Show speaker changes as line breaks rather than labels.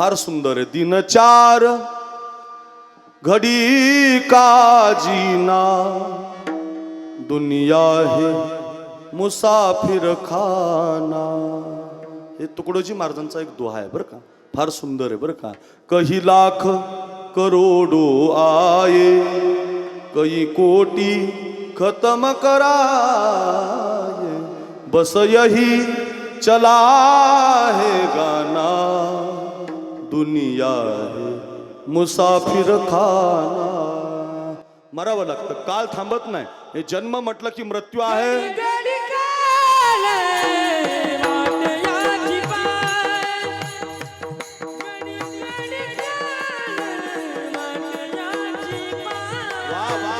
फार सुंदर आहे दिनचार घडी काजीना दुनिया हे मुसाफिर खाना. हे तुकडोजी महाराजांचा एक दोहा आहे बरं का. फार सुंदर आहे बरं का. कही लाख करोडो आये. कई कोटी खतम करा बस यही चला है गाना. दुनिया है मुसाफिर खाना। मरावं लागतं काळ थांबत नाही. हे जन्म म्हटलं की मृत्यू आहे.
काल काल
वा वा.